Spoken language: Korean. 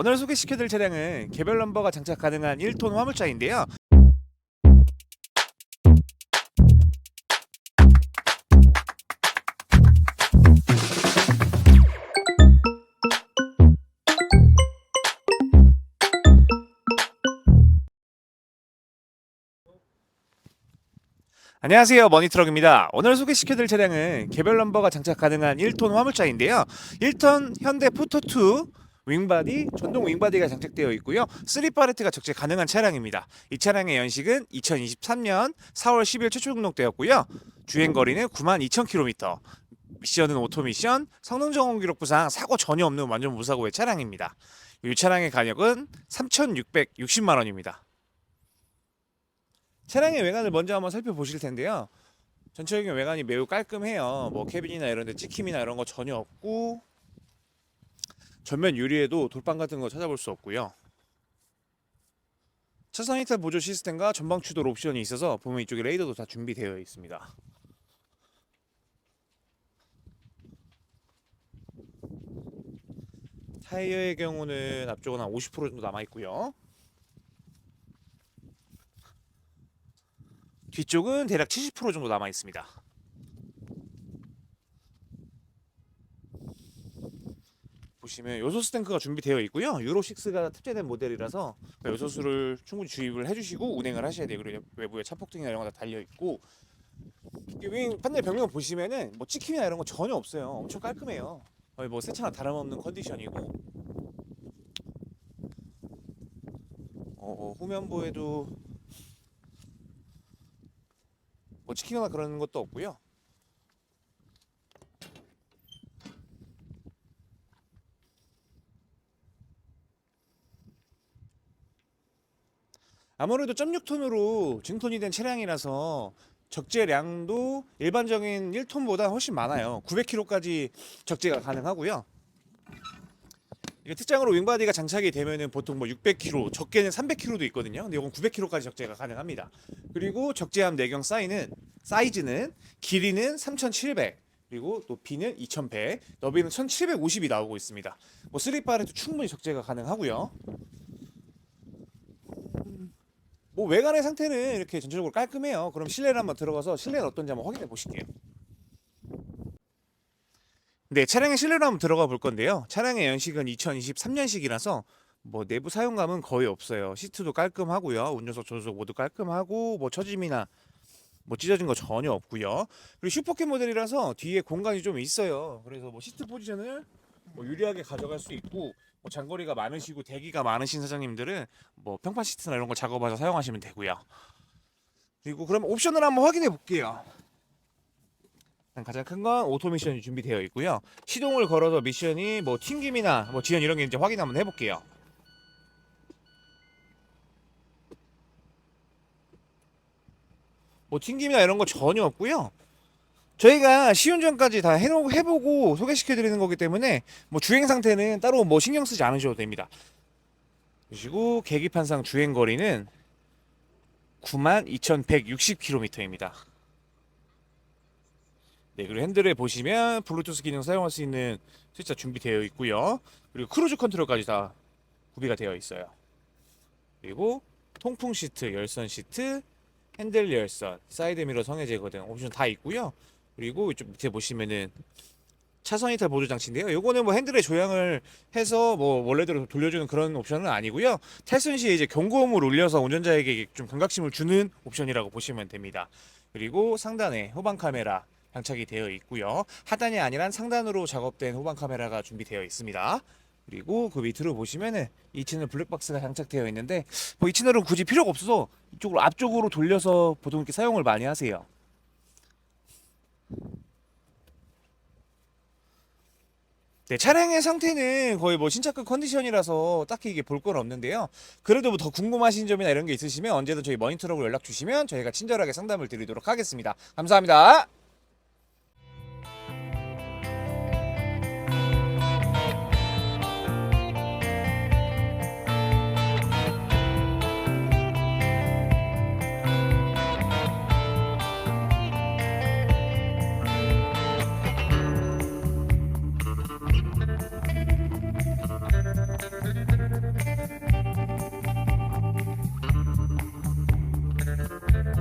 오늘 소개시켜드릴 차량은 개별 넘버가 장착 가능한 1톤 화물차인데요. 안녕하세요. 머니트럭입니다. 오늘 소개시켜드릴 차량은 개별 넘버가 장착 가능한 1톤 화물차인데요. 1톤 현대 포토2 윙바디 전동 윙바디가 장착되어 있고요. 3파레트가 적재 가능한 차량입니다. 이 차량의 연식은 2023년 4월 10일 최초 등록되었고요. 주행 거리는 92,000km 미션은 오토미션 성능 점검 기록 부상 사고 전혀 없는 완전 무사고의 차량입니다. 이 차량의 가격은 3,660만 원입니다. 차량의 외관을 먼저 한번 살펴보실 텐데요. 전체적인 외관이 매우 깔끔해요. 뭐 캐빈이나 이런 데 찍힘이나 이런 거 전혀 없고 전면 유리에도 돌빵 같은 거 찾아볼 수 없고요. 차선 이탈 보조 시스템과 전방 추돌 옵션이 있어서 보면 이쪽에 레이더도 다 준비되어 있습니다. 타이어의 경우는 앞쪽은 한 50% 정도 남아 있고요. 뒤쪽은 대략 70% 정도 남아 있습니다. 보시면 요소수 탱크가 준비되어 있고요. 유로 6가 탑재된 모델이라서 요소수를 충분히 주입을 해주시고 운행을 하셔야 돼요. 그리고 외부에 차폭등이나 이런 거 다 달려 있고 윙 판넬 벽면 보시면은 뭐 찍힘이나 이런 거 전혀 없어요. 엄청 깔끔해요. 거의 뭐새 차나 다름없는 컨디션이고 어, 후면부에도 뭐 찍히거나 그런 것도 없고요. 아무래도 0.6톤으로 증톤이 된 차량이라서 적재량도 일반적인 1톤보다 훨씬 많아요. 900kg까지 적재가 가능하고요. 이게 특장으로 윙바디가 장착이 되면은 보통 뭐 600kg, 적게는 300kg도 있거든요. 근데 이건 900kg까지 적재가 가능합니다. 그리고 적재함 내경 사이는 사이즈는 길이는 3,700 그리고 높이는 2,100, 너비는 1,750이 나오고 있습니다. 뭐 3바에도 충분히 적재가 가능하고요. 뭐 외관의 상태는 이렇게 전체적으로 깔끔해요. 그럼 실내를 한번 들어가서 실내는 어떤지 한번 확인해 보실게요. 네, 차량의 실내로 한번 들어가 볼 건데요. 차량의 연식은 2023년식이라서 뭐 내부 사용감은 거의 없어요. 시트도 깔끔하고요. 운전석, 조수석 모두 깔끔하고 뭐 처짐이나 뭐 찢어진 거 전혀 없고요. 그리고 슈퍼캡 모델이라서 뒤에 공간이 좀 있어요. 그래서 뭐 시트 포지션을 뭐 유리하게 가져갈 수 있고 뭐 장거리가 많으시고 대기가 많으신 사장님들은 뭐 평판 시트나 이런 거 작업해서 사용하시면 되고요. 그리고 그럼 옵션을 한번 확인해 볼게요. 가장 큰 건 오토 미션이 준비되어 있고요. 시동을 걸어서 미션이 뭐 튕김이나 뭐 지연 이런 게 이제 확인 한번 해볼게요. 뭐 튕김이나 이런 거 전혀 없고요. 저희가 시운전까지 다 해놓, 해보고 소개시켜드리는 거기 때문에 뭐 주행 상태는 따로 뭐 신경 쓰지 않으셔도 됩니다. 그리고 계기판상 주행 거리는 92,160km입니다. 네, 그리고 핸들에 보시면 블루투스 기능 사용할 수 있는 스위치가 준비되어 있고요. 그리고 크루즈 컨트롤까지 다 구비가 되어 있어요. 그리고 통풍 시트, 열선 시트, 핸들 열선, 사이드 미러 성해 제거 등 옵션 다 있고요. 그리고 이쪽 밑에 보시면은 차선 이탈 보조 장치인데요. 요거는 뭐 핸들에 조향을 해서 뭐 원래대로 돌려주는 그런 옵션은 아니고요. 탈선 시에 이제 경고음을 울려서 운전자에게 좀 경각심을 주는 옵션이라고 보시면 됩니다. 그리고 상단에 후방 카메라 장착이 되어 있고요. 하단이 아니라 상단으로 작업된 후방 카메라가 준비되어 있습니다. 그리고 그 밑으로 보시면은 2채널 블랙박스가 장착되어 있는데 뭐 2채널은 굳이 필요가 없어서 이쪽으로 앞쪽으로 돌려서 보통 이렇게 사용을 많이 하세요. 네, 차량의 상태는 거의 뭐 신차급 컨디션이라서 딱히 이게 볼 건 없는데요. 그래도 뭐 더 궁금하신 점이나 이런 게 있으시면 언제든 저희 머니터럭으로 연락 주시면 저희가 친절하게 상담을 드리도록 하겠습니다. 감사합니다.